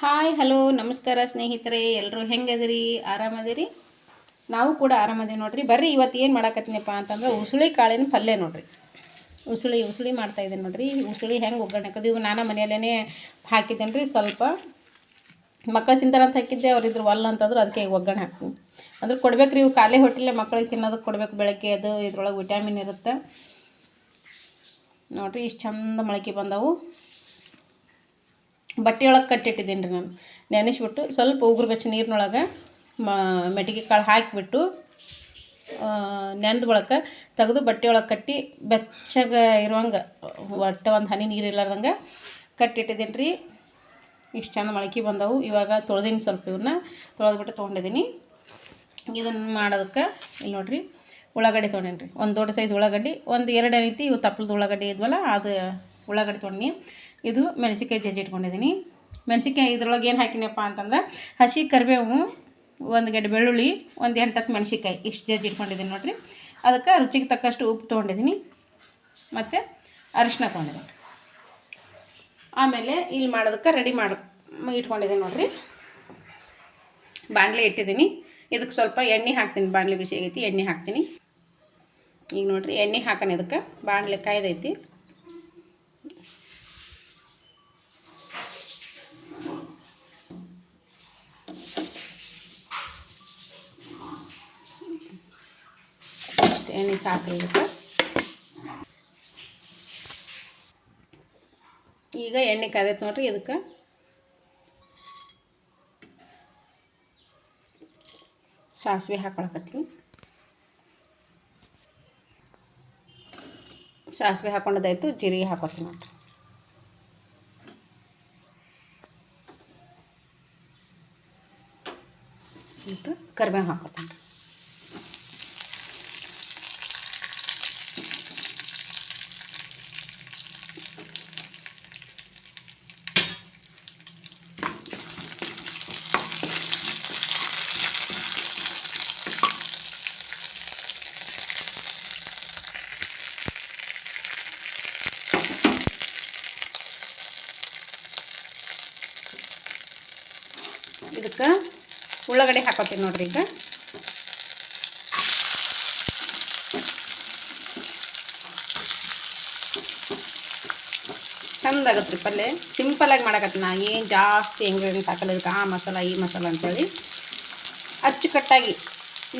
Hi, hello, ನಮಸ್ಕಾರ ಸ್ನೇಹಿತರೆ. ಎಲ್ಲರೂ ಹೆಂಗದಿರಿ? ಆರಾಮದಿರಿ? ನಾವು ಕೂಡ ಆರಾಮದೀವಿ ನೋಡ್ರಿ. ಬರ್ರಿ, ಇವತ್ತು ಏನು ಮಾಡಾಕತ್ತೀನಪ್ಪ ಅಂತಂದ್ರೆ ಉಸುಳಿ ಕಾಳಿನ ಪಲ್ಯ ನೋಡ್ರಿ. ಉಸುಳಿ ಉಸುಳಿ ಮಾಡ್ತಾ ಇದ್ದೀನಿ ನೋಡ್ರಿ. ಉಸುಳಿ ಹೆಂಗೆ ಒಗ್ಗರಣೆ ಇವು ನಾನು ಮನೆಯಲ್ಲೇ ಹಾಕಿದ್ದೇನೆ ರೀ ಸ್ವಲ್ಪ ಮಕ್ಕಳು ತಿಂತಾರಂತ ಹಾಕಿದ್ದೆ, ಅವ್ರು ಇದ್ರ ಒಲ್ಲ ಅಂತಂದ್ರೆ ಅದಕ್ಕೆ ಒಗ್ಗರಣೆ ಹಾಕ್ತೀನಿ. ಅಂದ್ರೆ ಕೊಡ್ಬೇಕು ರೀ ಇವು ಖಾಲಿ ಹೊಟ್ಟೆಲೆ ಮಕ್ಕಳಿಗೆ ತಿನ್ನೋದಕ್ಕೆ ಕೊಡಬೇಕು ಬೆಳಗ್ಗೆ ಅದು ಇದ್ರೊಳಗೆ ವಿಟಾಮಿನ್ ಇರುತ್ತೆ. ನೋಡ್ರಿ, ಇಷ್ಟು ಚಂದ ಮೊಳಕೆ ಬಂದವು. ಬಟ್ಟೆ ಒಳಗೆ ಕಟ್ಟಿಟ್ಟಿದ್ದೀನಿ ರೀ ನಾನು. ನೆನೆಸ್ಬಿಟ್ಟು ಸ್ವಲ್ಪ ಉಗುರು ಬೆಚ್ಚ ನೀರಿನೊಳಗೆ ಮ ಮೆಟಿಗೆ ಕಾಳು ಹಾಕಿಬಿಟ್ಟು ನೆಂದ ಬಳಕ ತೆಗೆದು ಬಟ್ಟೆಯೊಳಗೆ ಕಟ್ಟಿ ಬೆಚ್ಚಗೆ ಇರುವಂಗೆ, ಒಟ್ಟು ಒಂದು ಹನಿ ನೀರು ಇರ್ಲಾರ್ದಂಗೆ ಕಟ್ಟಿಟ್ಟಿದ್ದೀನಿ ರೀ. ಇಷ್ಟು ಚೆಂದ ಮೊಳಕೆ ಬಂದವು. ಇವಾಗ ತೊಳೆದೀನಿ ಸ್ವಲ್ಪ ಇವ್ರನ್ನ ತೊಳೆದ್ಬಿಟ್ಟು ತೊಗೊಂಡಿದ್ದೀನಿ. ಇದನ್ನು ಮಾಡೋದಕ್ಕೆ ಇಲ್ಲಿ ನೋಡಿರಿ, ಉಳ್ಳಾಗಡ್ಡಿ ತೊಗೊಂಡೇನಿ ರೀ ಒಂದು ದೊಡ್ಡ ಸೈಜ್ ಉಳ್ಳಾಗಡ್ಡಿ, ಒಂದು ಎರಡು ರೀತಿ ಇವು ತಪ್ಪಲದ ಉಳ್ಳಾಗಡ್ಡಿ ಇದ್ವಲ್ಲ, ಅದು ಉಳ್ಳಾಗಡ್ಡಿ ತೊಗೊಂಡು ಇದು ಮೆಣಸಿನ್ಕಾಯಿ ಜಜ್ಜಿ ಇಟ್ಕೊಂಡಿದ್ದೀನಿ. ಮೆಣಸಿನ್ಕಾಯಿ ಇದ್ರೊಳಗೆ ಏನು ಹಾಕಿನಪ್ಪ ಅಂತಂದ್ರೆ ಹಸಿ ಕರಿಬೇವು, ಒಂದು ಗಡ್ಡೆ ಬೆಳ್ಳುಳ್ಳಿ, ಒಂದು ಎಂಟತ್ತು ಮೆಣಸಿನ್ಕಾಯಿ. ಇಷ್ಟು ಜಜ್ಜಿ ಇಟ್ಕೊಂಡಿದ್ದೀನಿ ನೋಡಿರಿ. ಅದಕ್ಕೆ ರುಚಿಗೆ ತಕ್ಕಷ್ಟು ಉಪ್ಪು ತೊಗೊಂಡಿದ್ದೀನಿ. ಮತ್ತು ಅರಿಶಿನ ತೊಗೊಂಡಿದ್ದೀನಿ. ಆಮೇಲೆ ಇಲ್ಲಿ ಮಾಡೋದಕ್ಕೆ ರೆಡಿ ಮಾಡಿ, ಇಟ್ಕೊಂಡಿದ್ದೀನಿ ನೋಡಿರಿ. ಬಾಣಲೆ ಇಟ್ಟಿದ್ದೀನಿ. ಇದಕ್ಕೆ ಸ್ವಲ್ಪ ಎಣ್ಣೆ ಹಾಕ್ತೀನಿ. ಬಾಣಲೆ ಬಿಸಿ ಆಗೈತಿ ಎಣ್ಣೆ ಹಾಕ್ತೀನಿ. ಈಗ ನೋಡಿರಿ, ಎಣ್ಣೆ ಹಾಕೋಣ ಇದಕ್ಕೆ. ಬಾಣಲೆ ಕಾಯ್ದೈತಿ. ಎಣ್ಣೆ ಸಾಕ್ರಿ ಇದಕ್ಕೆ ಈಗ ಎಣ್ಣೆ ಕಾದೈತೆ ನೋಡ್ರಿ ಇದಕ್ಕೆ. ಸಾಸಿವೆ ಹಾಕೊಳಕತ್ತೀನಿ ಸಾಸಿವೆ ಹಾಕೊಂಡದಾಯ್ತು, ಜೀರಿಗೆ ಹಾಕೋತೀನಿ ನೋಡ್ರಿ. ಮತ್ತು ಕರಿಬೇವು ಹಾಕೋತೀನಿ ಇದಕ್ಕೆ ಉಳ್ಳಾಗಡ್ಡೆ ಹಾಕೋತೀನಿ ನೋಡ್ರಿ ಈಗ. ಚಂದಾಗತ್ತೆ ರೀ ಪಲ್ಯ ಸಿಂಪಲಾಗಿ ಮಾಡಕತ್ತೀನಿ ಏನು ಜಾಸ್ತಿ ಇಂಗ್ರೀಡಿಯೆಂಟ್ ಹಾಕಲ್ಲ ಇದಕ್ಕೆ. ಆ ಮಸಾಲ, ಈ ಮಸಾಲ ಅಂತೇಳಿ. ಅಚ್ಚುಕಟ್ಟಾಗಿ,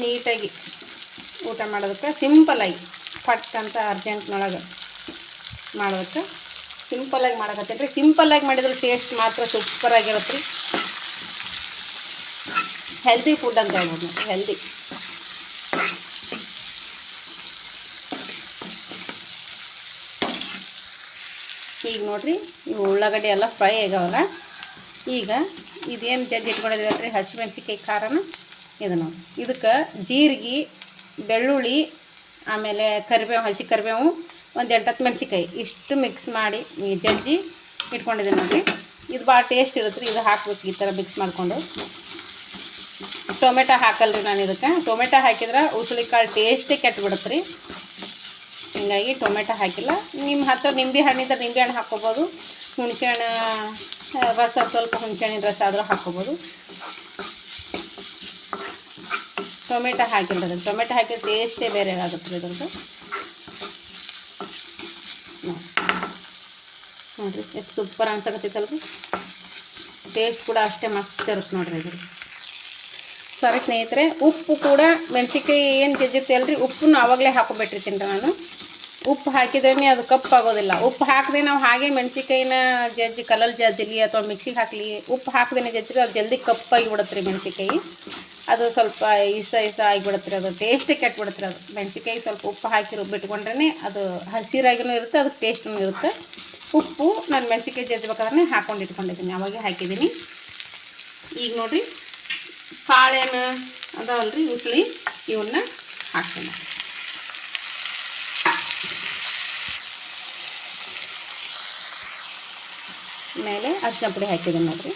ನೀಟಾಗಿ ಊಟ ಮಾಡೋದಕ್ಕೆ ಸಿಂಪಲಾಗಿ ಪಟ್ ಅಂತ ಅರ್ಜೆಂಟ್ನೊಳಗೆ ಮಾಡೋದಕ್ಕೆ ಸಿಂಪಲಾಗಿ ಮಾಡಕತ್ತೀನಿ ರೀ. ಸಿಂಪಲ್ಲಾಗಿ ಮಾಡಿದ್ರೆ ಟೇಸ್ಟ್ ಮಾತ್ರ ಸೂಪರಾಗಿರುತ್ತೆ ರೀ ಹೆಲ್ದಿ ಫುಡ್ ಅಂತ ಹೇಳ್ಬೋದು. ಹೆಲ್ದಿ ಈಗ ನೋಡ್ರಿ, ಇವು ಉಳ್ಳಾಗಡ್ಡೆ ಎಲ್ಲ ಫ್ರೈ ಆಗ್ಯಾವಲ್ಲ? ಈಗ ಇದೇನು ಜಜ್ಜಿ ಇಟ್ಕೊಂಡಿದ್ವಿ ಹಸಿಮೆಣ್ಸಿಕಾಯಿ ಖಾರನ ಇದು ನೋಡಿ ಇದಕ್ಕೆ ಜೀರಿಗೆ, ಬೆಳ್ಳುಳ್ಳಿ, ಆಮೇಲೆ ಕರಿಬೇವು, ಹಸಿ ಕರಿಬೇವು, ಒಂದು ಎಂಟತ್ತು ಮೆಣಸಿಕಾಯಿ ಇಷ್ಟು ಮಿಕ್ಸ್ ಮಾಡಿ ಈ ಜಜ್ಜಿ ಇಟ್ಕೊಂಡಿದ್ದೀನಿ ನೋಡಿರಿ. ಇದು ಭಾಳ ಟೇಸ್ಟ್ ಇರುತ್ತೆ ರೀ, ಇದು ಹಾಕ್ಬೇಕು ಈ ಥರ ಮಿಕ್ಸ್ ಮಾಡಿಕೊಂಡು. ಟೊಮೆಟೊ ಹಾಕಲ್ರಿ ನಾನು ಇದಕ್ಕೆ. ಟೊಮೆಟೊ ಹಾಕಿದ್ರೆ ಉಸುಳಿಕಾಳು ಟೇಸ್ಟೇ ಕೆಟ್ಟು ರೀ. ಹೀಗಾಗಿ ಟೊಮೆಟೊ ಹಾಕಿಲ್ಲ. ನಿಮ್ಮ ಹತ್ರ ನಿಂಬೆ ಹಣ್ಣಿದ್ರೆ ನಿಂಬೆ ಹಣ್ಣು ಹಾಕ್ಕೋಬೋದು. ಹುಣಸೆ ಹಣ್ಣು ರಸ ಸ್ವಲ್ಪ ಹುಣಸೆ ಹಣ್ಣಿನ ರಸ ಆದರೂ ಹಾಕ್ಕೊಬೋದು. ಟೊಮೆಟೊ ಹಾಕಿಲ್ಲ ಅದಕ್ಕೆ ಟೊಮೆಟೊ ಹಾಕಿದ್ರೆ ಟೇಸ್ಟೇ ಬೇರೆ ಆಗುತ್ತೆ ರೀ ಇದ್ರದ್ದು. ನೋಡಿರಿ, ಎಷ್ಟು ಸೂಪರ್ ಅನ್ಸಕತ್ತೈತಲ್ರಿ. ಟೇಸ್ಟ್ ಕೂಡ ಅಷ್ಟೇ ಮಸ್ತ್ ಇರುತ್ತೆ ನೋಡಿರಿ ಇದ್ರದ್ದು. ಸಾರಿ ಸ್ನೇಹಿತರೆ, ಉಪ್ಪು ಕೂಡ ಮೆಣಸಿನ್ಕಾಯಿ ಏನು ಜಜ್ಜಿತ್ತು ಅಲ್ರಿ ಉಪ್ಪನ್ನು ಆವಾಗಲೇ ಹಾಕೊಬಿಟ್ಟಿರ್ತೀನಿ ನಾನು. ಉಪ್ಪು ಹಾಕಿದ್ರೇ ಅದು ಕಪ್ಪಾಗೋದಿಲ್ಲ ಉಪ್ಪು ಹಾಕದೆ ನಾವು ಹಾಗೆ ಮೆಣಸಿನ್ಕಾಯಿನ ಜಜ್ಜಿ ಕಲ್ಲಲ್ಲಿ ಜಜ್ಜಲಿ ಅಥವಾ ಮಿಕ್ಸಿಗೆ ಹಾಕಲಿ, ಉಪ್ಪು ಹಾಕದೇ ಜಜ್ಜಿರಿ ಅದು ಜಲ್ದಿ ಕಪ್ಪಾಗಿ ಬಿಡತ್ರಿ ರೀ ಮೆಣಸಿನ್ಕಾಯಿ. ಅದು ಸ್ವಲ್ಪ ಇಸ ಇಸ ಆಗಿಬಿಡತ್ರಿ ಅದು ಟೇಸ್ಟೇ ಕೆಟ್ಬಿಡತ್ರಿ ಅದು. ಮೆಣಸಿನ್ಕಾಯಿ ಸ್ವಲ್ಪ ಉಪ್ಪು ಹಾಕಿ ರುಬ್ಬಿಟ್ಕೊಂಡ್ರೇ ಅದು ಹಸಿರಾಗಿನೂ ಇರುತ್ತೆ ಅದಕ್ಕೆ ಟೇಸ್ಟೂ ಇರುತ್ತೆ. ಉಪ್ಪು ನಾನು ಮೆಣಸಿನ್ಕಾಯಿ ಜಜ್ಬೇಕಾದ್ರೆ ಹಾಕೊಂಡು ಇಟ್ಕೊಂಡಿದ್ದೀನಿ, ಅವಾಗೆ ಹಾಕಿದ್ದೀನಿ. ಈಗ ನೋಡಿರಿ ಕಾಳೇನು ಅದಾವಲ್ರಿ, ಉಸಳಿ ಇವನ್ನ ಹಾಕ್ತೀನಿ. ಮೇಲೆ ಅರಿಶಿನ ಪುಡಿ ಹಾಕಿದ್ದೀನಿ ನೋಡ್ರಿ.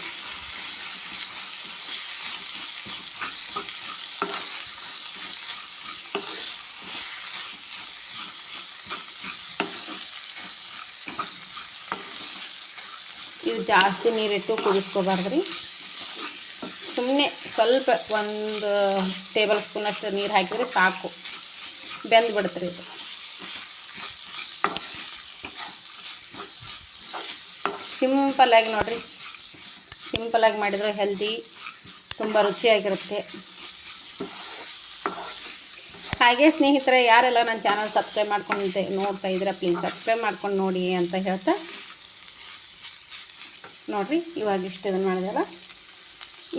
ಇದು ಜಾಸ್ತಿ ನೀರಿಟ್ಟು ಕುದಿಸ್ಕೋಬಾರ್ದು ರೀ ಸುಮ್ಮನೆ ಸ್ವಲ್ಪ ಒಂದು ಟೇಬಲ್ ಸ್ಪೂನಷ್ಟು ನೀರು ಹಾಕಿದರೆ ಸಾಕು. ಬೆಂದು ರೀ ಇದು ಸಿಂಪಲ್ಲಾಗಿ ನೋಡಿರಿ. ಸಿಂಪಲ್ಲಾಗಿ ಮಾಡಿದರೆ ಹೆಲ್ದಿ ತುಂಬ ರುಚಿಯಾಗಿರುತ್ತೆ. ಹಾಗೆ ಸ್ನೇಹಿತರೆ, ಯಾರೆಲ್ಲ ನನ್ನ ಚಾನಲ್ ಸಬ್ಸ್ಕ್ರೈಬ್ ಮಾಡ್ಕೊಂಡು ನೋಡ್ತಾ ಇದ್ದೀರಾ ಪ್ಲೀಸ್ ಸಬ್ಸ್ಕ್ರೈಬ್ ಮಾಡ್ಕೊಂಡು ನೋಡಿ ಅಂತ ಹೇಳ್ತಾ ನೋಡಿರಿ, ಇವಾಗ ಇಷ್ಟು ಇದನ್ನು ಮಾಡಿದೆಲ್ಲ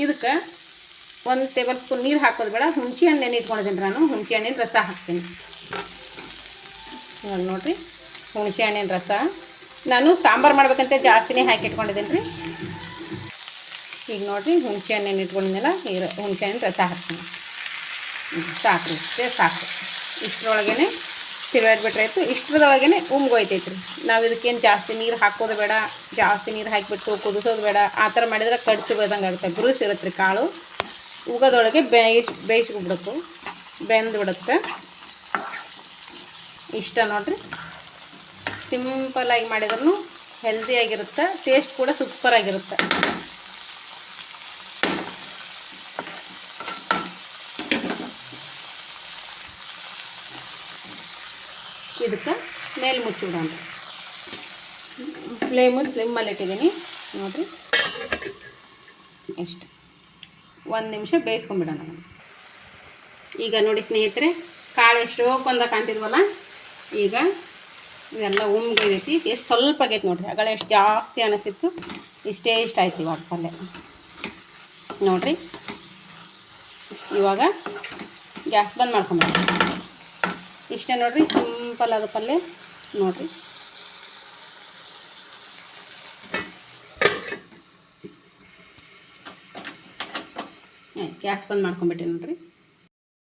ಇದಕ್ಕೆ ಒಂದು ಟೇಬಲ್ ಸ್ಪೂನ್ ನೀರು ಹಾಕೋದು ಬೇಡ. ಹುಣಸೆ ಹಣ್ಣು ನೆನೆ ಇಟ್ಕೊಂಡಿದ್ದೀನಿ ನಾನು. ಹುಣಸೆ ಹಣ್ಣಿನ ರಸ ಹಾಕ್ತೀನಿ. ಇವಾಗ ನೋಡಿರಿ ಹುಣಸೆ ಹಣ್ಣಿನ ರಸ. ನಾನು ಸಾಂಬಾರು ಮಾಡ್ಬೇಕಂತ ಜಾಸ್ತಿನೇ ಹಾಕಿ ಇಟ್ಕೊಂಡಿದ್ದೀನಿ ರೀ. ಈಗ ನೋಡಿರಿ ಹುಣಸೆ ಹಣ್ಣು ಇಟ್ಕೊಂಡಿದ್ದೆಲ್ಲ ಈ ಹುಣಸೆ ಹಣ್ಣಿನ ರಸ ಹಾಕ್ತೀನಿ. ಸಾಕು, ಇಷ್ಟೇ ಸಾಕು. ಇಷ್ಟರೊಳಗೇ ತಿರುವಾಡ್ಬಿಟ್ರೆ ಆಯಿತು. ಇಷ್ಟರದೊಳಗೇ ಉಮ್ಗೋಯ್ತೈತೆ ರೀ ನಾವು ಇದಕ್ಕೇನು ಜಾಸ್ತಿ ನೀರು ಹಾಕೋದು ಬೇಡ, ಜಾಸ್ತಿ ನೀರು ಹಾಕಿಬಿಟ್ಟು ಕುದಿಸೋದು ಬೇಡ. ಆ ಥರ ಮಾಡಿದ್ರೆ ಕಡ್ಚು ಬೇದಂಗೆ ಆಗುತ್ತೆ. ಗುರುಸ್ ಇರುತ್ತೆ ರೀ ಕಾಳು. ಉಗದೊಳಗೆ ಬೇಯಿಸ್, ಬೇಯಿಸ್ಬಿಡ್ಬೇಕು. ಬೆಂದು ಬಿಡುತ್ತೆ ಇಷ್ಟ ನೋಡಿರಿ. ಸಿಂಪಲಾಗಿ ಮಾಡಿದ್ರೂ ಹೆಲ್ದಿಯಾಗಿರುತ್ತೆ ಟೇಸ್ಟ್ ಕೂಡ ಸೂಪರಾಗಿರುತ್ತೆ ಇದಕ್ಕೆ ಮೇಲೆ ಮುಚ್ಚಿಬಿಡೋಣ ಫ್ಲೇಮು ಸ್ಲಿಮ್ಮಲ್ಲಿ ಇಟ್ಟಿದ್ದೀನಿ. ನೋಡಿರಿ. ಎಷ್ಟು? ಒಂದು ನಿಮಿಷ ಬೇಯಿಸ್ಕೊಂಬಿಡೋಣ ಈಗ ನೋಡಿ ಸ್ನೇಹಿತರೆ, ಕಾಳು ಎಷ್ಟೋ ಕೊಂದ ಕಾಣ್ತಿದ್ವಲ್ಲ? ಈಗ ಇದೆಲ್ಲ ಉಮ್ಗೈತಿ ಎಷ್ಟು ಸ್ವಲ್ಪ ಆಗೈತೆ ನೋಡಿರಿ. ಅಗಳ ಎಷ್ಟು ಜಾಸ್ತಿ ಅನ್ನಿಸ್ತಿತ್ತು ಇಷ್ಟೇ ಇಷ್ಟ ಆಯ್ತು ಇವಾಗ ಪಲ್ಯ. ನೋಡಿರಿ. ಇವಾಗ ಗ್ಯಾಸ್ ಬಂದ್ ಮಾಡ್ಕೊಂಬಿಡ ಇಷ್ಟೇ ನೋಡಿರಿ ಸಿಂಪಲ್ ಪಲ್ಯ ನೋಡಿರಿ. ಗ್ಯಾಸ್ ಬಂದ್ ಮಾಡ್ಕೊಂಬಿಟ್ಟೆ ನೋಡಿರಿ.